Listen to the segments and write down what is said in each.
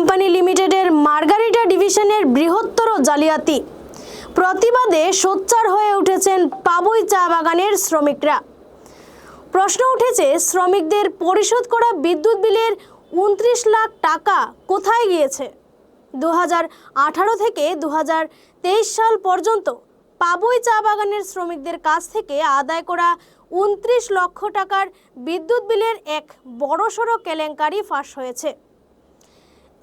Company লিমিটেডের Margarita ডিভিশনের বৃহত্তর জালিয়াতি। প্রতিবাদে সোচ্চার হয়ে উঠেছেন পাবই চা বাগানের শ্রমিকরা। প্রশ্ন উঠেছে, শ্রমিকদের পরিশোধ করা বিদ্যুৎ বিলের উনত্রিশ লাখ টাকা কোথায় গিয়েছে? দু থেকে দু হাজার তেইশ সাল পর্যন্ত পাবই চা বাগানের শ্রমিকদের কাছ থেকে আদায় করা উনত্রিশ লক্ষ টাকার বিদ্যুৎ বিলের এক বড়সড় কেলেঙ্কারি ফাঁস হয়েছে।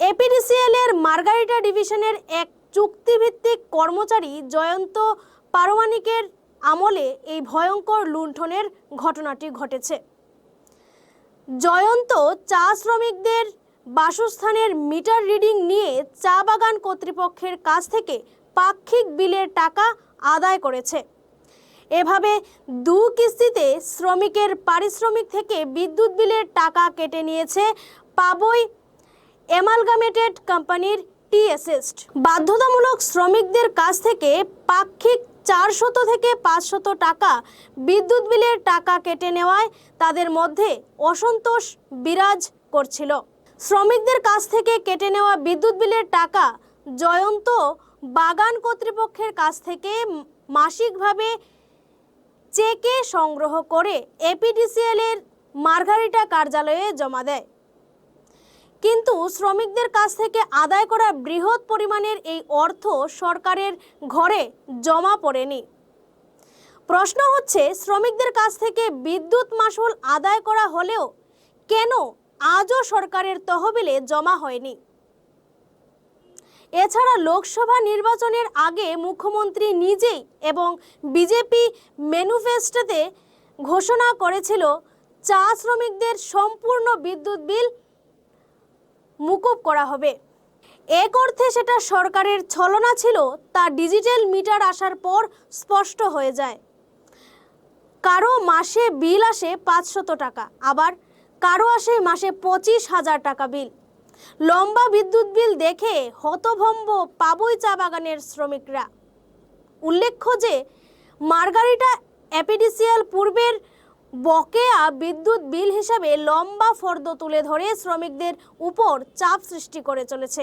এপিডিসিএল এর মার্গারিটা ডিভিশনের এক চুক্তিভিত্তিক কর্মচারী জয়ন্ত পারমানিকের আমলে এই ভয়ঙ্কর লুণ্ঠনের ঘটনাটি ঘটেছে। জয়ন্ত চা শ্রমিকদের বাসস্থানের মিটার রিডিং নিয়ে চা বাগান কর্তৃপক্ষের কাছ থেকে পাক্ষিক বিলের টাকা আদায় করেছে। এভাবে দু কিস্তিতে শ্রমিকের পারিশ্রমিক থেকে বিদ্যুৎ বিলের টাকা কেটে নিয়েছে পাবই এমালগামেটেড কোম্পানির টিএসএস্ট বাধ্যতামূলক শ্রমিকদের কাছ থেকে পাক্ষিক চারশত থেকে পাঁচশত টাকা বিদ্যুৎ বিলের টাকা কেটে নেওয়ায় তাদের মধ্যে অসন্তোষ বিরাজ করছিল। শ্রমিকদের কাছ থেকে কেটে নেওয়া বিদ্যুৎ বিলের টাকা জয়ন্ত বাগান কর্তৃপক্ষের কাছ থেকে মাসিকভাবে চেকে সংগ্রহ করে এপিডিসিএল এর মার্গারিটা কার্যালয়ে জমা দেয়। কিন্তু শ্রমিকদের কাছ থেকে আদায় করা বৃহৎ পরিমাণের এই অর্থ সরকারের ঘরে জমা পড়েনি। প্রশ্ন হচ্ছে, শ্রমিকদের কাছ থেকে বিদ্যুৎ মাসুল আদায় করা হলেও কেন আজও সরকারের তহবিলে জমা হয়নি? এছাড়া লোকসভা নির্বাচনের আগে মুখ্যমন্ত্রী নিজেই এবং বিজেপি ম্যানিফেস্টোতে ঘোষণা করেছিল, চা শ্রমিকদের সম্পূর্ণ বিদ্যুৎ বিল মুকুব করা হবে। এক অর্থে সেটা সরকারের ছলনা ছিল, তা ডিজিটাল মিটার আসার পর স্পষ্ট হয়ে যায়। কারও মাসে বিল আসে পাঁচশত টাকা, আবার কারও আসে মাসে পঁচিশ হাজার টাকা বিল। লম্বা বিদ্যুৎ বিল দেখে হতভম্ব পাবই চা বাগানের শ্রমিকরা। উল্লেখ্য যে, মার্গারিটা অ্যাপিডিসিয়াল পূর্বের বকেয়া বিদ্যুৎ বিল হিসাবে লম্বা ফর্দ তুলে ধরে শ্রমিকদের উপর চাপ সৃষ্টি করে চলেছে।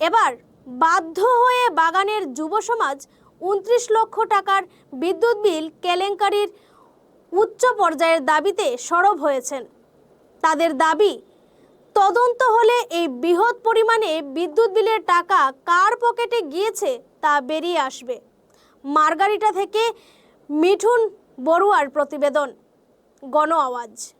এবার বাধ্য হয়ে বাগানের যুব সমাজ উনত্রিশ লক্ষ টাকার বিদ্যুৎ বিল কেলেঙ্কারির উচ্চ পর্যায়ের দাবিতে সরব হয়েছেন। তাদের দাবি, তদন্ত হলে এই বৃহৎ পরিমাণে বিদ্যুৎ বিলের টাকা কার পকেটে গিয়েছে তা বেরিয়ে আসবে। মার্গারিটা থেকে মিঠুন বড়ুয়ার প্রতিবেদন গণ আওয়াজ।